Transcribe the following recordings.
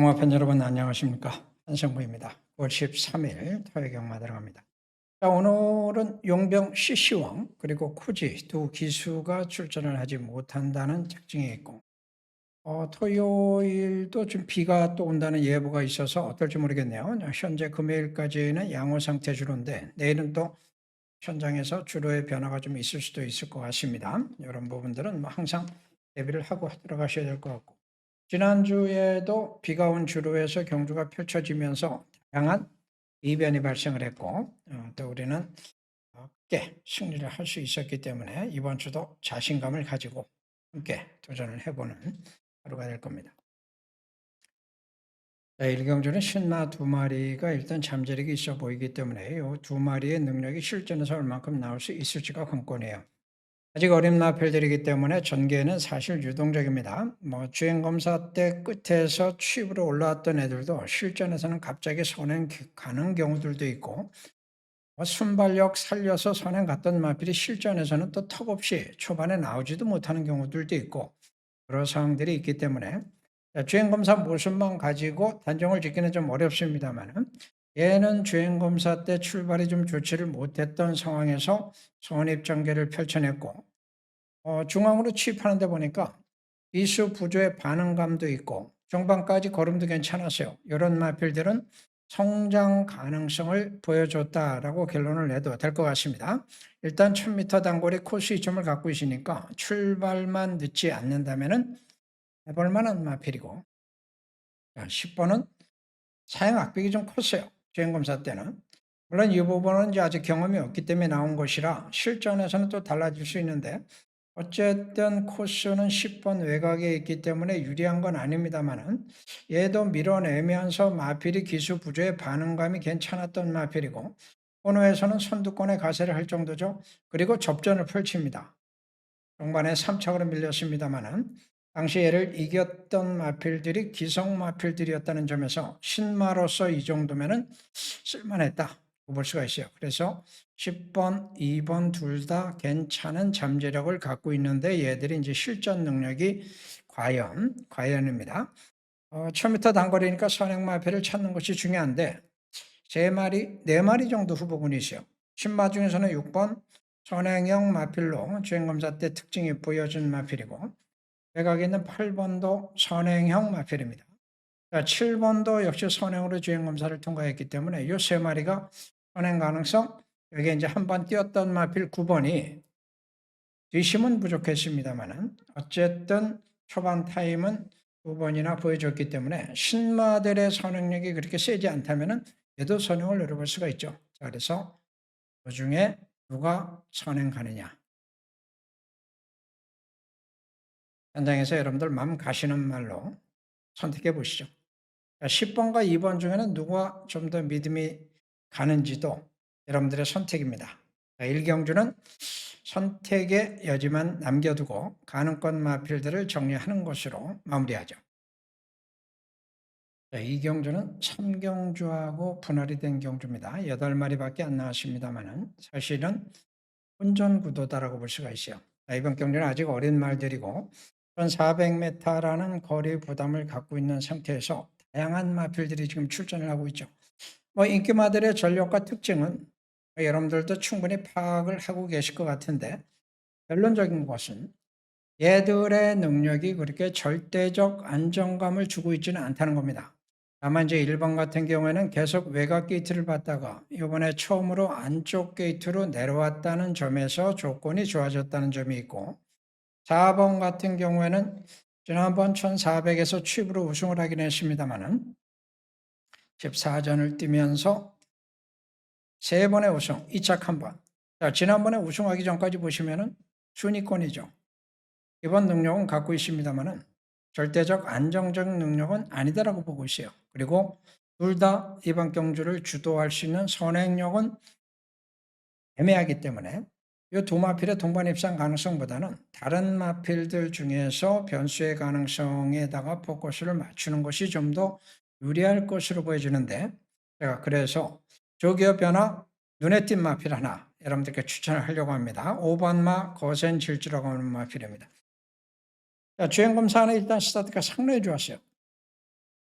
영화팬 여러분 안녕하십니까 한성부입니다. 9월 13일 토요경마 들어갑니다. 자 오늘은 용병 CC왕 그리고 쿠지 두 기수가 출전을 하지 못한다는 특징이 있고 어, 토요일도 좀 비가 또 온다는 예보가 있어서 어떨지 모르겠네요. 현재 금요일까지는 양호 상태 주로인데 내일은 또 현장에서 주로의 변화가 좀 있을 수도 있을 것 같습니다. 이런 부분들은 뭐 항상 대비를 하고 들어가셔야 될 것 같고 지난주에도 비가 온 주로에서 경주가 펼쳐지면서 다양한 이변이 발생을 했고 어, 또 우리는 함께 승리를 할 수 있었기 때문에 이번 주도 자신감을 가지고 함께 도전을 해보는 하루가 될 겁니다. 자, 일경주는 신마 두 마리가 일단 잠재력이 있어 보이기 때문에 이 두 마리의 능력이 실전에서 얼만큼 나올 수 있을지가 관건이에요. 아직 어린 나펠들이기 때문에 전개는 사실 유동적입니다. 뭐 주행 검사 때 끝에서 취입으로 올라왔던 애들도 실전에서는 갑자기 선행 가는 경우들도 있고 뭐 순발력 살려서 선행 갔던 마필이 실전에서는 또 턱없이 초반에 나오지도 못하는 경우들도 있고 그런 상황들이 있기 때문에 주행 검사 모습만 가지고 단정을 짓기는 좀 어렵습니다만은 얘는 주행검사 때 출발이 좀 좋지를 못했던 상황에서 선입 전개를 펼쳐냈고 어, 중앙으로 취입하는 데 보니까 이수 부조의 반응감도 있고 중반까지 걸음도 괜찮았어요. 이런 마필들은 성장 가능성을 보여줬다라고 결론을 내도 될 것 같습니다. 일단 1000m 단거리 코스 이점을 갖고 있으니까 출발만 늦지 않는다면 해볼 만한 마필이고 10번은 사용 악백이 좀 컸어요. 주행검사 때는. 물론 이 부분은 이제 아직 경험이 없기 때문에 나온 것이라 실전에서는 또 달라질 수 있는데 어쨌든 코스는 10번 외곽에 있기 때문에 유리한 건 아닙니다만은 얘도 밀어내면서 마필이 기수 부조의 반응감이 괜찮았던 마필이고 코너에서는 선두권에 가세를 할 정도죠. 그리고 접전을 펼칩니다. 중반에 3착으로 밀렸습니다만은 당시 얘를 이겼던 마필들이 기성 마필들이었다는 점에서 신마로서 이 정도면은 쓸만했다. 볼 수가 있어요. 그래서 10번, 2번 둘 다 괜찮은 잠재력을 갖고 있는데 얘들이 이제 실전 능력이 과연, 과연입니다. 어, 1000m 단거리니까 선행마표를 찾는 것이 중요한데 세 마리, 네 마리 정도 후보군이 있어요. 신마 중에서는 6번 선행형 마필로 주행검사 때 특징이 보여준 마필이고 외곽에 있는 8번도 선행형 마필입니다. 7번도 역시 선행으로 주행검사를 통과했기 때문에 이 세 마리가 선행 가능성, 여기 이제 한 번 뛰었던 마필 9번이 뒷심은 부족했습니다만은 어쨌든 초반 타임은 9번이나 보여줬기 때문에 신마들의 선행력이 그렇게 세지 않다면은 얘도 선행을 노려볼 수가 있죠. 자, 그래서 그 중에 누가 선행 가느냐. 현장에서 여러분들 마음 가시는 말로 선택해 보시죠. 10번과 2번 중에는 누가 좀 더 믿음이 가는지도 여러분들의 선택입니다. 일경주는 선택의 여지만 남겨두고 가능권 마필들을 정리하는 것으로 마무리하죠. 이 경주는 참경주하고 분할이 된 경주입니다. 8마리밖에 안 나왔습니다만 사실은 혼전구도다라고 볼 수가 있어요. 이번 경주는 아직 어린 말들이고 1400m라는 거리 부담을 갖고 있는 상태에서 다양한 마필들이 지금 출전을 하고 있죠. 뭐 인기마들의 전력과 특징은 여러분들도 충분히 파악을 하고 계실 것 같은데 결론적인 것은 얘들의 능력이 그렇게 절대적 안정감을 주고 있지는 않다는 겁니다. 다만 이제 1번 같은 경우에는 계속 외곽 게이트를 받다가 이번에 처음으로 안쪽 게이트로 내려왔다는 점에서 조건이 좋아졌다는 점이 있고 4번 같은 경우에는 지난번 1400에서 취입으로 우승을 하긴 했습니다만은 14전을 뛰면서 세 번의 우승, 2착 한 번. 자, 지난번에 우승하기 전까지 보시면은 순위권이죠. 이번 능력은 갖고 있습니다만은 절대적 안정적 능력은 아니다라고 보고 있어요. 그리고 둘 다 이번 경주를 주도할 수 있는 선행력은 애매하기 때문에 이 두 마필의 동반 입상 가능성보다는 다른 마필들 중에서 변수의 가능성에다가 포커스를 맞추는 것이 좀 더 유리할 것으로 보여지는데 제가 그래서 조기어 변화 눈에 띈 마필 하나 여러분들께 추천을 하려고 합니다. 5번마 거센 질주라고 하는 마필입니다. 주행검사는 일단 스타트가 상당히 좋았어요.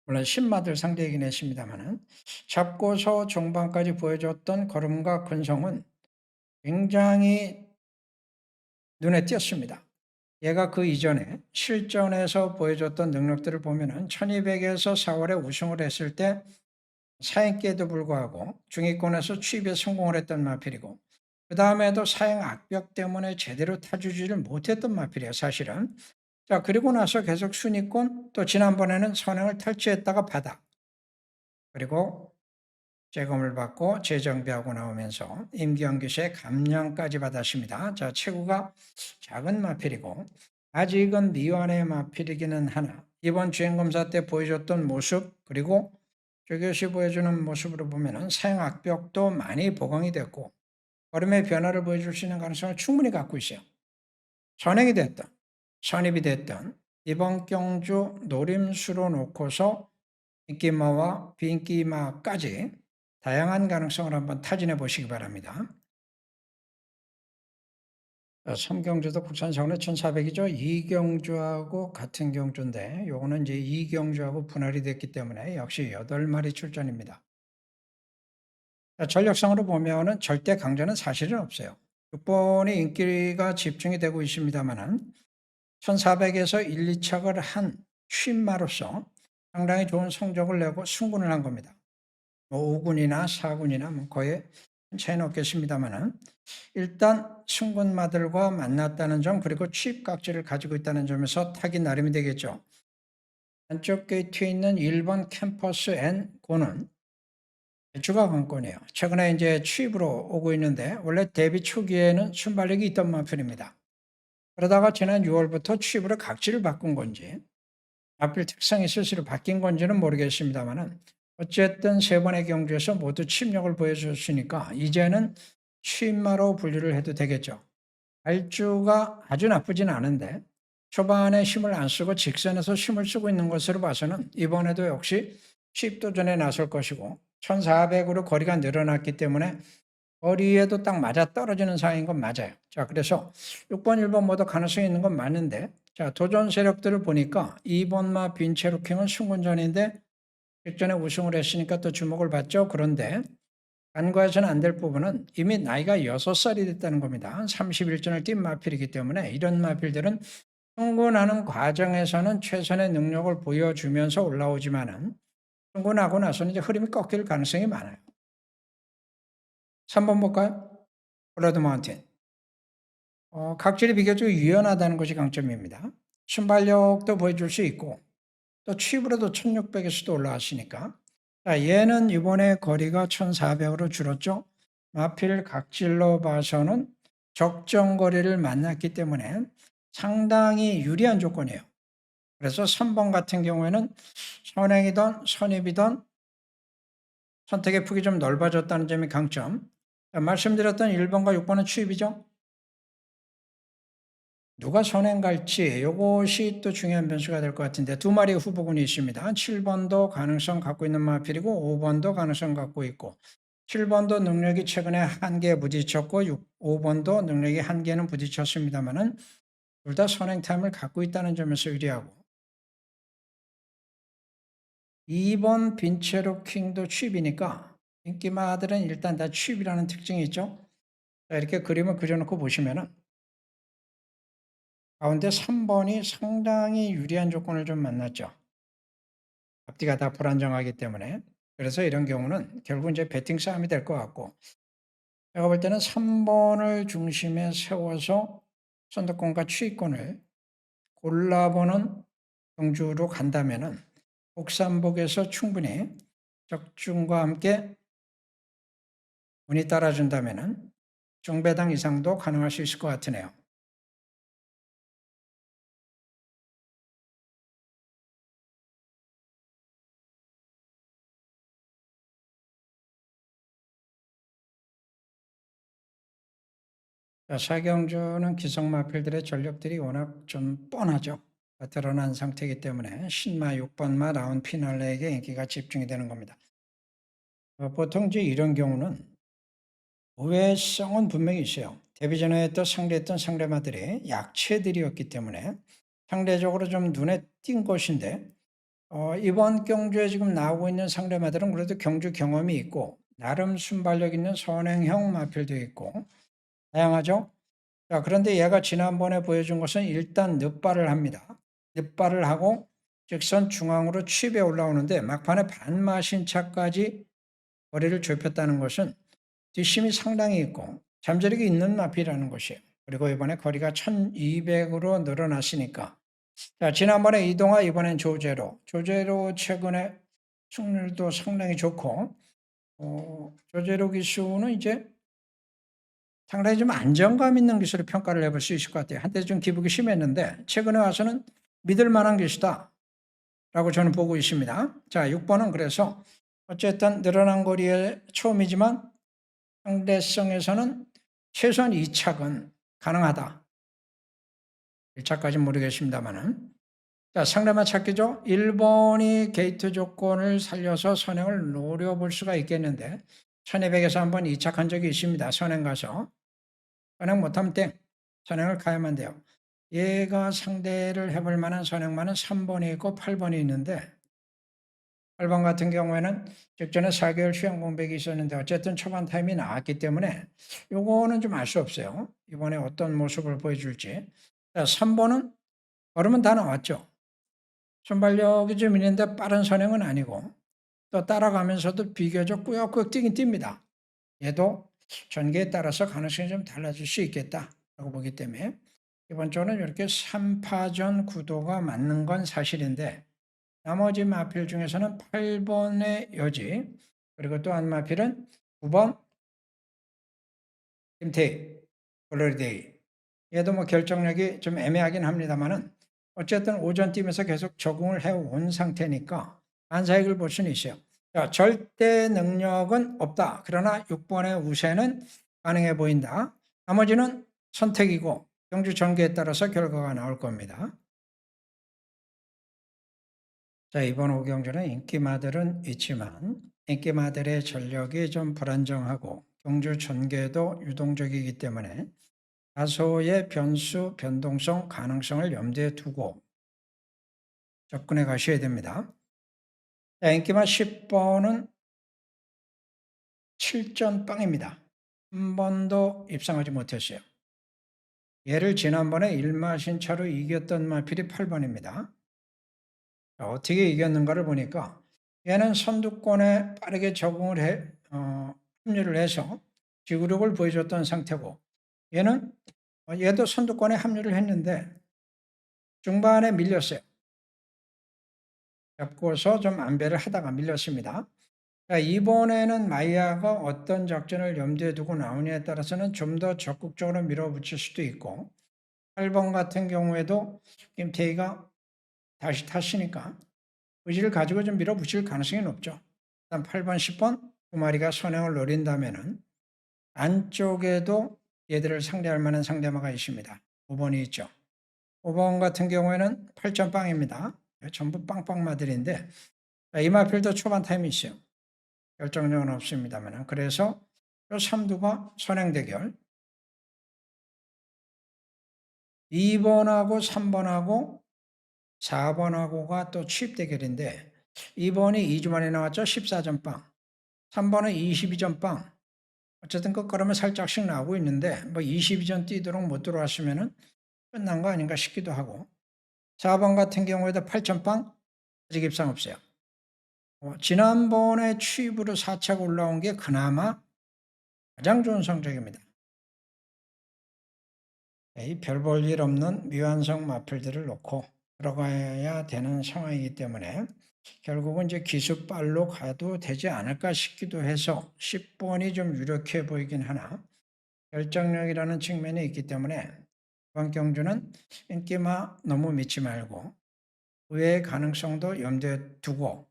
물론 신마들 상대이긴 했습니다만은 잡고서 종반까지 보여줬던 걸음과 근성은 굉장히 눈에 띄었습니다. 얘가 그 이전에 실전에서 보여줬던 능력들을 보면은 1200에서 4월에 우승을 했을 때 사행기에도 불구하고 중위권에서 취입에 성공을 했던 마필이고 그 다음에도 사행 악벽 때문에 제대로 타주지를 못했던 마필이에요 사실은 자 그리고 나서 계속 순위권 또 지난번에는 선행을 탈취했다가 바닥 그리고 재검을 받고 재정비하고 나오면서 임기영규시의 감량까지 받았습니다. 자 체구가 작은 마필이고 아직은 미완의 마필이기는 하나 이번 주행검사 때 보여줬던 모습 그리고 조교시 보여주는 모습으로 보면은 사형 악벽도 많이 보강이 됐고 걸음의 변화를 보여줄 수 있는 가능성을 충분히 갖고 있어요. 선행이 됐던 선입이 됐던 이번 경주 노림수로 놓고서 인기마와 비인기마까지 다양한 가능성을 한번 타진해 보시기 바랍니다. 삼경주도 국산상으로 1400이죠. 이경주하고 같은 경주인데 요거는 이제 이경주하고 분할이 됐기 때문에 역시 8마리 출전입니다. 전력상으로 보면은 절대 강자는 사실은 없어요. 6번이 인기가 집중이 되고 있습니다만은 1400에서 1, 2착을 한 쉰마로서 상당히 좋은 성적을 내고 승군을 한 겁니다. 뭐 5군이나 4군이나 뭐 거의 차이는 없겠습니다만은 일단 승군마들과 만났다는 점 그리고 취입각지를 가지고 있다는 점에서 타기 나름이 되겠죠. 안쪽 게이트에 있는 1번 캠퍼스 N 고는 주가 관건이에요. 최근에 이제 취입으로 오고 있는데 원래 데뷔 초기에는 순발력이 있던 마필입니다. 그러다가 지난 6월부터 취입으로 각지를 바꾼 건지 마필 특성이 스스로 바뀐 건지는 모르겠습니다만은 어쨌든 세 번의 경주에서 모두 침력을 보여줬으니까 이제는 취입마로 분류를 해도 되겠죠. 발주가 아주 나쁘진 않은데 초반에 힘을 안 쓰고 직선에서 힘을 쓰고 있는 것으로 봐서는 이번에도 역시 취입도전에 나설 것이고 1400으로 거리가 늘어났기 때문에 거리에도 딱 맞아 떨어지는 상황인 건 맞아요. 자, 그래서 6번, 1번 모두 가능성이 있는 건 맞는데 자, 도전 세력들을 보니까 2번마 빈체루킹은 승군전인데 직전에 우승을 했으니까 또 주목을 받죠. 그런데 간과해서는 안 될 부분은 이미 나이가 6살이 됐다는 겁니다. 31전을 뛴 마필이기 때문에 이런 마필들은 승군하는 과정에서는 최선의 능력을 보여주면서 올라오지만은 승군하고 나서는 이제 흐름이 꺾일 가능성이 많아요. 3번 볼까요? 블러드 마운틴. 어, 각질이 비교적 유연하다는 것이 강점입니다. 순발력도 보여줄 수 있고 또 취입으로도 1600에서도 올라왔으니까 자, 얘는 이번에 거리가 1400으로 줄었죠. 마필 각질로 봐서는 적정 거리를 만났기 때문에 상당히 유리한 조건이에요. 그래서 3번 같은 경우에는 선행이든 선입이든 선택의 폭이 좀 넓어졌다는 점이 강점. 말씀드렸던 1번과 6번은 취입이죠. 누가 선행 갈지 이것이 또 중요한 변수가 될 것 같은데 두 마리의 후보군이 있습니다. 7번도 가능성 갖고 있는 마필이고 5번도 가능성 갖고 있고 7번도 능력이 최근에 한개에 부딪혔고 6, 5번도 능력이 한 개는 부딪혔습니다만은 둘 다 선행 타임을 갖고 있다는 점에서 유리하고 2번 빈체로 킹도 취입이니까 인기마들은 일단 다 취입이라는 특징이 있죠. 자, 이렇게 그림을 그려놓고 보시면은 가운데 3번이 상당히 유리한 조건을 좀 만났죠. 앞뒤가 다 불안정하기 때문에. 그래서 이런 경우는 결국 이제 배팅 싸움이 될 것 같고, 제가 볼 때는 3번을 중심에 세워서 선두권과 추위권을 골라보는 경주로 간다면은 복삼복에서 충분히 적중과 함께 운이 따라준다면은 정배당 이상도 가능할 수 있을 것 같으네요. 사경주는 기성마필들의 전력들이 워낙 좀 뻔하죠. 드러난 상태이기 때문에 신마 6번마 라운 피날레에게 인기가 집중이 되는 겁니다. 어, 보통 이제 이런 경우는 우회성은 분명히 있어요. 데뷔 전에 또 상대했던 상대마들이 약체들이었기 때문에 상대적으로 좀 눈에 띈 것인데 어, 이번 경주에 지금 나오고 있는 상대마들은 그래도 경주 경험이 있고 나름 순발력 있는 선행형 마필도 있고 다양하죠. 자, 그런데 얘가 지난번에 보여준 것은 일단 늪발을 합니다. 늪발을 하고 직선 중앙으로 취입에 올라오는데 막판에 반마신차까지 거리를 좁혔다는 것은 뒷심이 상당히 있고 잠재력이 있는 마필이라는 것이에요. 그리고 이번에 거리가 1200으로 늘어났으니까 자, 지난번에 이동화 이번엔 조제로 조제로 최근에 승률도 상당히 좋고 어, 조제로 기수는 이제 상당히 좀 안정감 있는 기술을 평가를 해볼 수 있을 것 같아요. 한때 좀 기복이 심했는데 최근에 와서는 믿을 만한 기수다 라고 저는 보고 있습니다. 자, 6번은 그래서 어쨌든 늘어난 거리의 처음이지만 상대성에서는 최소한 2착은 가능하다. 1차까지 모르겠습니다만은. 자, 상대만 찾기죠. 1번이 게이트 조건을 살려서 선행을 노려볼 수가 있겠는데 1200에서 한번 2착한 적이 있습니다. 선행 가서. 선행 못하면 땡. 선행을 가야만 돼요. 얘가 상대를 해볼 만한 선행만은 3번이 있고 8번이 있는데 8번 같은 경우에는 직전에 4개월 휴양 공백이 있었는데 어쨌든 초반 타임이 나왔기 때문에 요거는 좀 알 수 없어요. 이번에 어떤 모습을 보여줄지. 자, 3번은 걸으면 다 나왔죠. 순발력이 좀 있는데 빠른 선행은 아니고 또 따라가면서도 비교적 꾸역꾸역 뛰긴 뜁니다. 얘도 전개에 따라서 가능성이 좀 달라질 수 있겠다라고 보기 때문에 이번 주는 이렇게 3파전 구도가 맞는 건 사실인데 나머지 마필 중에서는 8번의 여지 그리고 또 한 마필은 9번 김태희 블러리데이 얘도 뭐 결정력이 좀 애매하긴 합니다만은 어쨌든 오전 팀에서 계속 적응을 해온 상태니까 안사익을 볼 수는 있어요. 자, 절대 능력은 없다. 그러나 6번의 우세는 가능해 보인다. 나머지는 선택이고 경주 전개에 따라서 결과가 나올 겁니다. 자, 이번 오경주는 인기마들은 있지만 인기마들의 전력이 좀 불안정하고 경주 전개도 유동적이기 때문에 다소의 변수, 변동성, 가능성을 염두에 두고 접근해 가셔야 됩니다. 자, 인기마 10번은 7전 빵입니다. 한 번도 입상하지 못했어요. 얘를 지난번에 1마신 차로 이겼던 마필이 8번입니다. 어떻게 이겼는가를 보니까 얘는 선두권에 빠르게 적응을 해, 어, 합류를 해서 지구력을 보여줬던 상태고 얘는 어, 얘도 선두권에 합류를 했는데 중반에 밀렸어요. 잡고서 좀 안배를 하다가 밀렸습니다. 자, 이번에는 마이아가 어떤 작전을 염두에 두고 나오냐에 따라서는 좀 더 적극적으로 밀어붙일 수도 있고 8번 같은 경우에도 김태희가 다시 탔으니까 의지를 가지고 좀 밀어붙일 가능성이 높죠. 일단 8번, 10번 두 마리가 선행을 노린다면은 안쪽에도 얘들을 상대할 만한 상대마가 있습니다. 5번이 있죠. 5번 같은 경우에는 8점 빵입니다. 전부 빵빵마들인데 이마필도 초반 타임이 있어요. 결정력은 없습니다만 그래서 3두가 선행 대결 2번하고 3번하고 4번하고가 또 취입 대결인데 2번이 2주 만에 나왔죠. 14점 빵. 3번은 22점 빵. 어쨌든 끝걸음은 살짝씩 나오고 있는데 뭐 22점 뛰도록 못 들어왔으면 끝난 거 아닌가 싶기도 하고 4번 같은 경우에도 8점 빵 아직 입상 없어요. 어, 지난번에 취입으로 4차가 올라온 게 그나마 가장 좋은 성적입니다. 별볼 일 없는 미완성 마필들을 놓고 들어가야 되는 상황이기 때문에 결국은 이제 기수빨로 가도 되지 않을까 싶기도 해서 10번이 좀 유력해 보이긴 하나 결정력이라는 측면이 있기 때문에 이번 경주는 인기마 너무 믿지 말고 의외의 가능성도 염두에 두고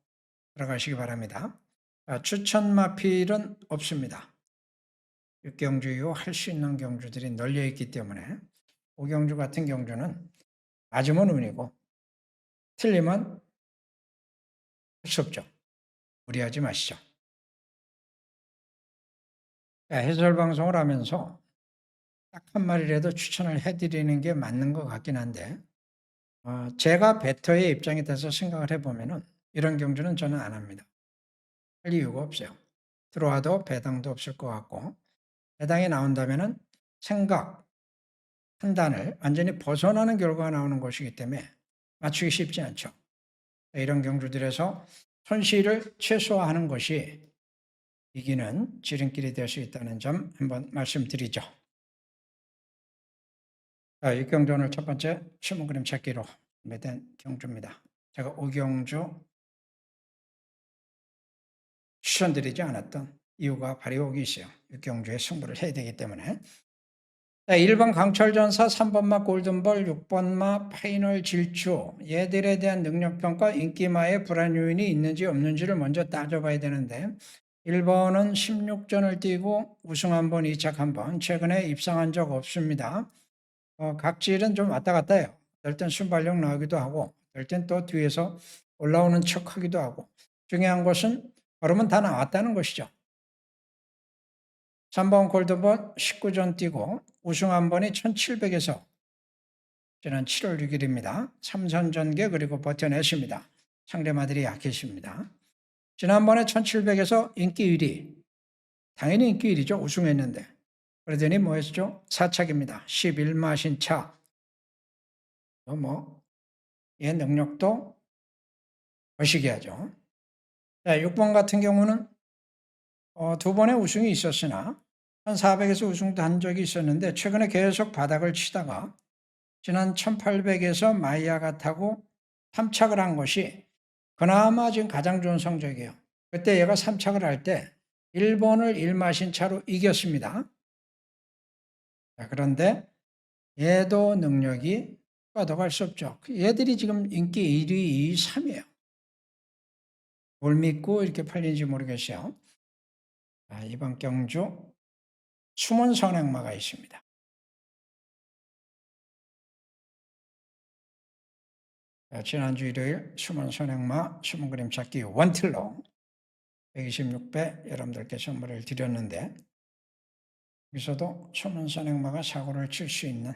들어가시기 바랍니다. 추천 마필은 없습니다. 6경주 이후 할 수 있는 경주들이 널려 있기 때문에 5경주 같은 경주는 맞으면 운이고 틀리면 할 수 없죠. 무리하지 마시죠. 해설 방송을 하면서 딱 한 마리라도 추천을 해드리는 게 맞는 것 같긴 한데 어, 제가 배터의 입장에 대해서 생각을 해보면은 이런 경주는 저는 안 합니다. 할 이유가 없어요. 들어와도 배당도 없을 것 같고 배당이 나온다면은 생각, 판단을 완전히 벗어나는 결과가 나오는 것이기 때문에 맞추기 쉽지 않죠. 이런 경주들에서 손실을 최소화하는 것이 이기는 지름길이 될 수 있다는 점 한번 말씀드리죠. 자, 이 경주 오늘 첫 번째 신문 그림 찾기로 준비된 경주입니다. 제가 오경주 추천드리지 않았던 이유가 바로 여기 있어요. 육경주에 승부를 해야 되기 때문에. 자, 1번 강철전사, 3번마 골든볼, 6번마 파이널 질주. 얘들에 대한 능력평가, 인기마의 불안 요인이 있는지 없는지를 먼저 따져봐야 되는데 1번은 16전을 뛰고 우승 한 번, 2착 한 번. 최근에 입상한 적 없습니다. 어, 각질은 좀 왔다 갔다 해요. 어떨 땐 순발력 나오기도 하고, 어떨 땐또 뒤에서 올라오는 척 하기도 하고. 중요한 것은 걸으면 다 나왔다는 것이죠. 3번 골드번 19전 뛰고 우승 한 번이 1700에서 지난 7월 6일입니다. 3선 전개 그리고 버텨냈습니다. 상대 마들이 약해집니다. 지난번에 1700에서 인기 1위. 당연히 인기 1위죠. 우승했는데. 그러더니 뭐 했죠? 4착입니다. 11마신 차. 뭐, 얘 능력도 거시기 하죠. 자, 6번 같은 경우는 어, 두 번의 우승이 있었으나 1400에서 우승도 한 적이 있었는데 최근에 계속 바닥을 치다가 지난 1800에서 마이야가 타고 3착을 한 것이 그나마 지금 가장 좋은 성적이에요. 그때 얘가 3착을 할때 1번을 1마신 차로 이겼습니다. 자, 그런데 얘도 능력이 빠져갈 수 없죠. 얘들이 지금 인기 1위, 2위, 3위에요. 뭘 믿고 이렇게 팔린지 모르겠어요. 자, 이번 경주 숨은 선행마가 있습니다. 자, 지난주 일요일 숨은 선행마 숨은 그림 찾기 원틀로 126배 여러분들께 선물을 드렸는데 여기서도 숨은 선행마가 사고를 칠 수 있는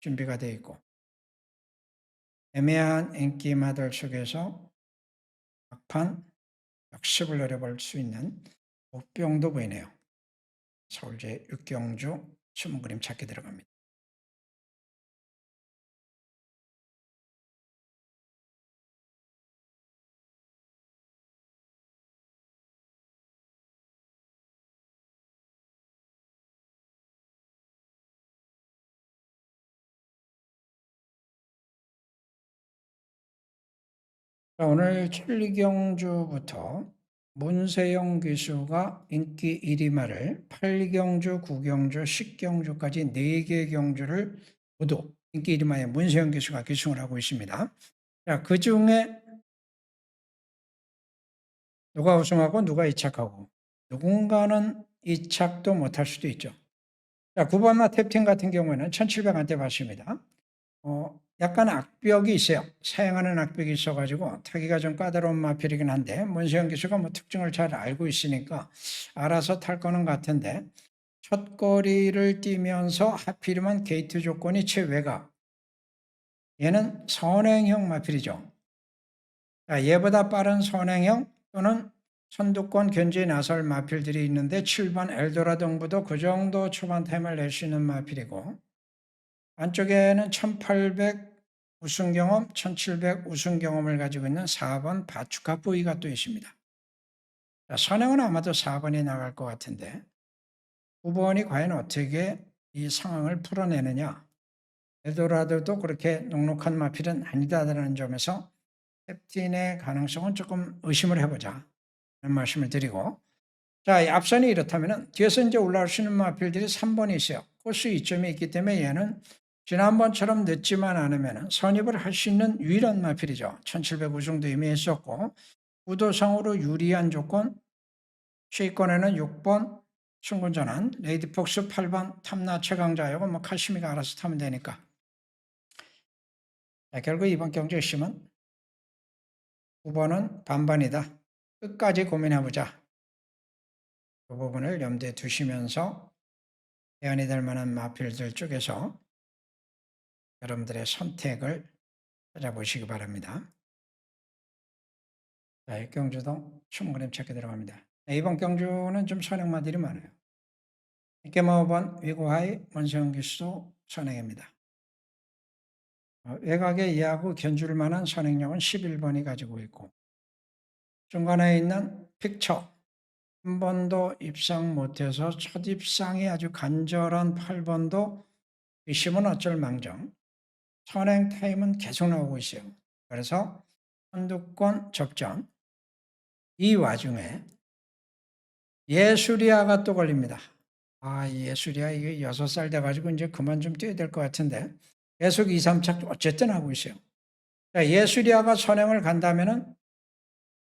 준비가 되어 있고 애매한 인기마들 속에서 막판 역습을 노려볼 수 있는 목병도 보이네요. 서울제 육경주 숨은 그림 찾기 들어갑니다. 자, 오늘 천리경주부터 문세영 기수가 인기 1위 말을 8경주, 9경주, 10경주까지 4개 경주를 모두 인기 1위마에 문세영 기수가 기승을 하고 있습니다. 자, 그 중에 누가 우승하고 누가 2착하고 누군가는 2착도 못할 수도 있죠. 자, 9번마 탭틴 같은 경우에는 1700한테 봤습니다. 어, 약간 악벽이 있어요. 사용하는 악벽이 있어가지고 타기가 좀 까다로운 마필이긴 한데 문세영 기수가 뭐 특징을 잘 알고 있으니까 알아서 탈 거는 같은데 첫 거리를 뛰면서 하필이면 게이트 조건이 최외가 얘는 선행형 마필이죠. 자, 얘보다 빠른 선행형 또는 선두권 견제에 나설 마필들이 있는데 7번 엘도라도 등부도 그 정도 초반 타임을 낼 수 있는 마필이고 안쪽에는 1800 우승 경험, 1700 우승 경험을 가지고 있는 4번 바추카 뿌이가 또 있습니다. 자, 선행은 아마도 4번이 나갈 것 같은데 9번이 과연 어떻게 이 상황을 풀어내느냐 에도라도도 그렇게 녹록한 마필은 아니다라는 점에서 캡틴의 가능성은 조금 의심을 해보자 라는 말씀을 드리고 자, 앞선이 이렇다면 뒤에서 이제 올라올 수 있는 마필들이 3번이 있어요. 코스 이점이 있기 때문에 얘는 지난번처럼 늦지만 않으면 선입을 할 수 있는 유일한 마필이죠. 1700 우승도 이미 했었고 구도상으로 유리한 조건 시권에는 6번 승군전환 레이디 폭스 8번 탐나 최강자이고 뭐 카시미가 알아서 타면 되니까 자, 결국 이번 경주의 심은 9번은 반반이다. 끝까지 고민해보자. 그 부분을 염두에 두시면서 대안이 될 만한 마필들 쪽에서 여러분들의 선택을 찾아보시기 바랍니다. 자, 이 경주도 20g 찾게 들어갑니다. 네, 이번 경주는 좀 선행마들이 많아요. 5번 위고하이 원성기수 선행입니다. 어, 외곽에 이하고 견줄 만한 선행력은 11번이 가지고 있고 중간에 있는 픽처 한 번도 입상 못해서 첫 입상이 아주 간절한 8번도 의심은 어쩔 망정 선행 타임은 계속 나오고 있어요. 그래서 선두권 접전 이 와중에 예수리아가 또 걸립니다. 아, 예수리아 이게 여섯 살 돼가지고 이제 그만 좀 뛰어야 될 것 같은데 계속 2, 3차 어쨌든 하고 있어요. 자, 예수리아가 선행을 간다면은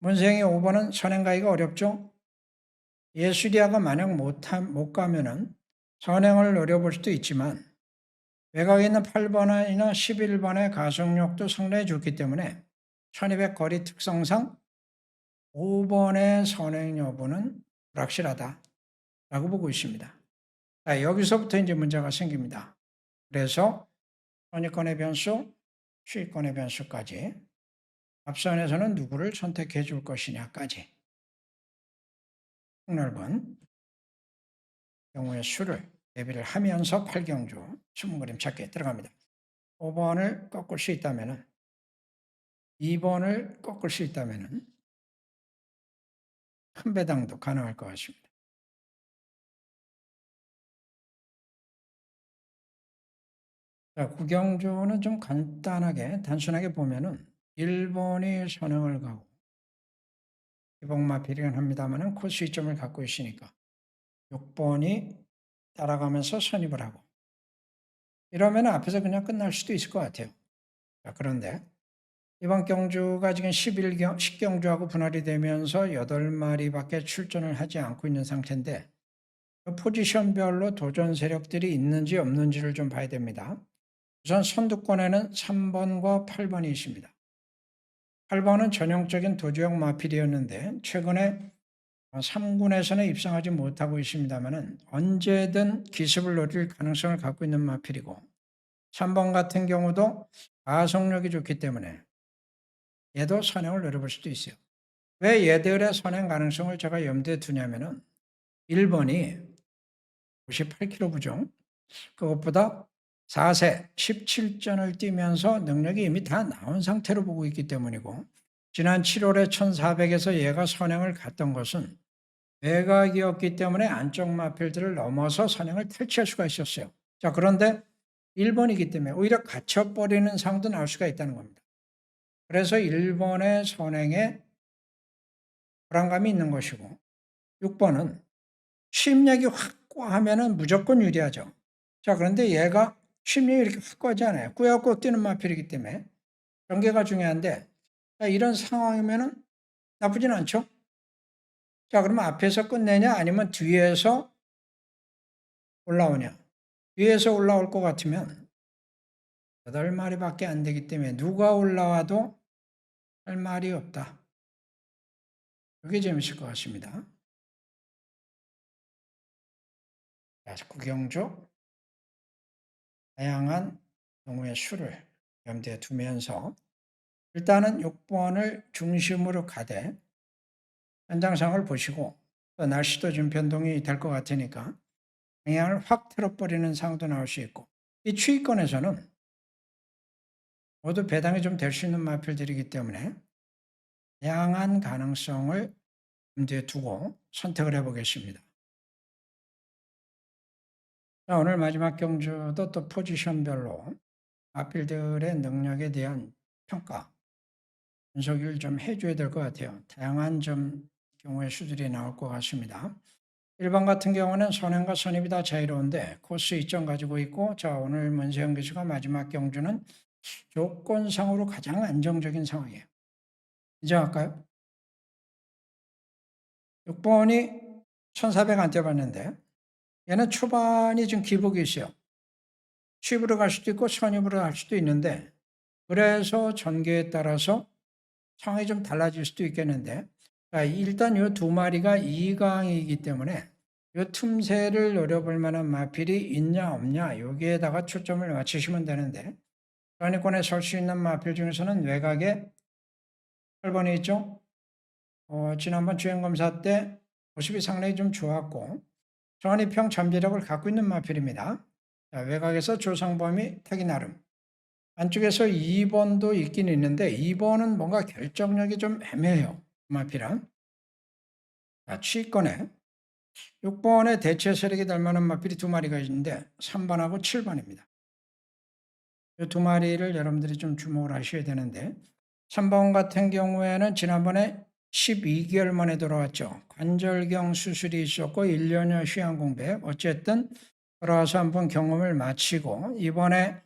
문생이 5번은 선행 가기가 어렵죠. 예수리아가 만약 못, 못 가면은 선행을 노려볼 수도 있지만 외곽에 있는 8번이나 11번의 가속력도 상당히 좋기 때문에 1200 거리 특성상 5번의 선행 여부는 불확실하다 라고 보고 있습니다. 자, 여기서부터 이제 문제가 생깁니다. 그래서 선입권의 변수, 수익권의 변수까지 앞선에서는 누구를 선택해 줄 것이냐까지 폭넓은 경우의 수를 대비를 하면서 8경주 20그림 찾기에 들어갑니다. 5번을 꺾을 수 있다면 2번을 꺾을 수 있다면 큰 배당도 가능할 것 같습니다. 자, 구경주는 좀 간단하게 단순하게 보면은 1번이 선행을 가고 기복마필이긴 합니다만은 코스 이점을 갖고 있으니까 6번이 따라가면서 선입을 하고 이러면 앞에서 그냥 끝날 수도 있을 것 같아요. 자, 그런데 이번 경주가 지금 11경, 10경주하고 분할이 되면서 8마리밖에 출전을 하지 않고 있는 상태인데 그 포지션별로 도전 세력들이 있는지 없는지를 좀 봐야 됩니다. 우선 선두권에는 3번과 8번이 있습니다. 8번은 전형적인 도주형 마필이었는데 최근에 3군에서는 입상하지 못하고 있습니다만 언제든 기습을 노릴 가능성을 갖고 있는 마필이고 3번 같은 경우도 가속력이 좋기 때문에 얘도 선행을 노려볼 수도 있어요. 왜 얘들의 선행 가능성을 제가 염두에 두냐면은 1번이 98kg 부종 그것보다 4세 17전을 뛰면서 능력이 이미 다 나온 상태로 보고 있기 때문이고 지난 7월에 1400에서 얘가 선행을 갔던 것은 외곽이었기 때문에 안쪽 마필들을 넘어서 선행을 탈취할 수가 있었어요. 자 그런데 1번이기 때문에 오히려 갇혀버리는 상도 나올 수가 있다는 겁니다. 그래서 1번의 선행에 불안감이 있는 것이고 6번은 침략이 확고하면 무조건 유리하죠. 자 그런데 얘가 심리이 이렇게 확고하지 않아요. 꾸역꾸역 뛰는 마필이기 때문에 경계가 중요한데 이런 상황이면 나쁘진 않죠. 자 그러면 앞에서 끝내냐 아니면 뒤에서 올라오냐. 뒤에서 올라올 것 같으면 8마리밖에 안 되기 때문에 누가 올라와도 할 말이 없다. 그게 재밌을 것 같습니다. 자, 구경조 다양한 경우의 수를 염두에 두면서 일단은 6번을 중심으로 가되 현장상을 보시고 또 날씨도 좀 변동이 될 것 같으니까 방향을 확 틀어버리는 상도 나올 수 있고 이 추위권에서는 모두 배당이 좀 될 수 있는 마필들이기 때문에 다양한 가능성을 염두에 두고 선택을 해보겠습니다. 자, 오늘 마지막 경주도 또 포지션별로 마필들의 능력에 대한 평가, 분석을 좀 해줘야 될 것 같아요. 다양한 좀 경우의 수들이 나올 것 같습니다. 1번 같은 경우는 선행과 선입이 다 자유로운데 코스 이점 가지고 있고 자 오늘 문세영 교수가 마지막 경주는 조건상으로 가장 안정적인 상황이에요. 이제 할까요? 6번이 1400안 뛰어봤는데 얘는 초반이 좀 기복이 있어요. 취입으로 갈 수도 있고 선입으로 갈 수도 있는데 그래서 전개에 따라서 상황이 좀 달라질 수도 있겠는데 일단 이 두 마리가 2강이기 때문에 이 틈새를 노려볼 만한 마필이 있냐 없냐 여기에다가 초점을 맞추시면 되는데 전위권에 설 수 있는 마필 중에서는 외곽에 8번이 있죠. 어, 지난번 주행검사 때 모습이 상당히 좀 좋았고 전위평 잠재력을 갖고 있는 마필입니다. 자, 외곽에서 조상범이 타기 나름. 안쪽에서 2번도 있긴 있는데 2번은 뭔가 결정력이 좀 애매해요. 마필은. 자, 취권에 6번에 대체 세력이 될 만한 마필이 두 마리가 있는데 3번하고 7번입니다. 이 두 마리를 여러분들이 좀 주목을 하셔야 되는데 3번 같은 경우에는 지난번에 12개월 만에 돌아왔죠. 관절경 수술이 있었고 1년여 휴양 공백. 어쨌든 돌아와서 한번 경험을 마치고 이번에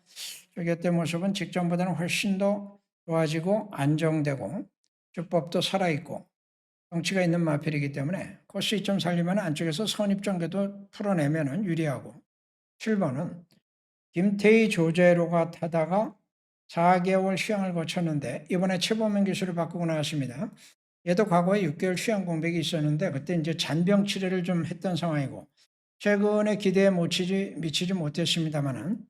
저기 때 모습은 직전보다는 훨씬 더 좋아지고 안정되고 주법도 살아있고 덩치가 있는 마필이기 때문에 코스 2점 살리면 안쪽에서 선입 전개도 풀어내면 유리하고 7번은 김태희 조제로가 타다가 4개월 휴양을 거쳤는데 이번에 최범민 기술을 바꾸고 나왔습니다. 얘도 과거에 6개월 휴양 공백이 있었는데 그때 이제 잔병 치료를 좀 했던 상황이고 최근에 기대에 미치지, 미치지 못했습니다만은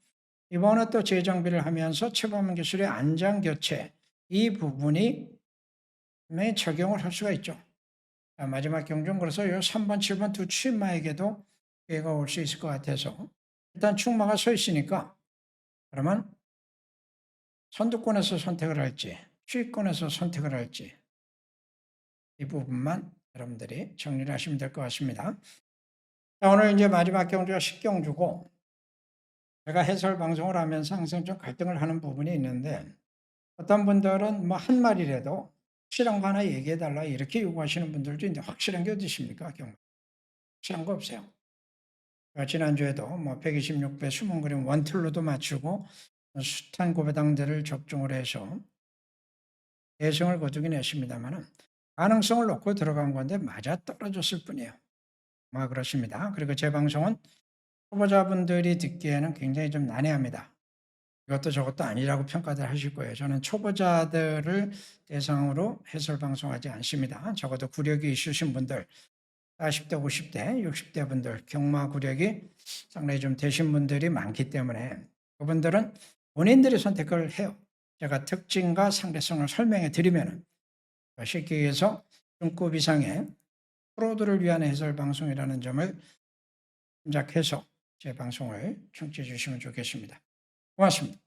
이번에 또 재정비를 하면서 최범민 기술의 안장 교체 이 부분이 적용을 할 수가 있죠. 자, 마지막 경중 그래서 요 3번, 7번 두 출마에게도 기회가 올 수 있을 것 같아서 일단 충마가 서 있으니까 그러면 선두권에서 선택을 할지 추위권에서 선택을 할지 이 부분만 여러분들이 정리를 하시면 될 것 같습니다. 자, 오늘 이제 마지막 경주가 10경주고 제가 해설 방송을 하면서 항상 좀 갈등을 하는 부분이 있는데 어떤 분들은 뭐한 마리라도 확실한 거 하나 얘기해 달라 이렇게 요구하시는 분들도 있는데 확실한 게 어디 있습니까? 경우 확실한 거 없어요. 지난주에도 뭐 126배 숨은 그림 원틀로도 맞추고 숱한 고배당들을 적중을 해서 예성을 거두긴 했습니다만은 가능성을 놓고 들어간 건데 맞아 떨어졌을 뿐이에요. 뭐 그렇습니다. 그리고 제 방송은 초보자분들이 듣기에는 굉장히 좀 난해합니다. 이것도 저것도 아니라고 평가들 하실 거예요. 저는 초보자들을 대상으로 해설 방송하지 않습니다. 적어도 구력이 있으신 분들, 40대, 50대, 60대 분들, 경마 구력이 상당히 좀 되신 분들이 많기 때문에 그분들은 본인들이 선택을 해요. 제가 특징과 상대성을 설명해 드리면 쉽게 얘기해서 중급 이상의 프로들을 위한 해설 방송이라는 점을 짐작해서 제 방송을 청취해 주시면 좋겠습니다. 고맙습니다.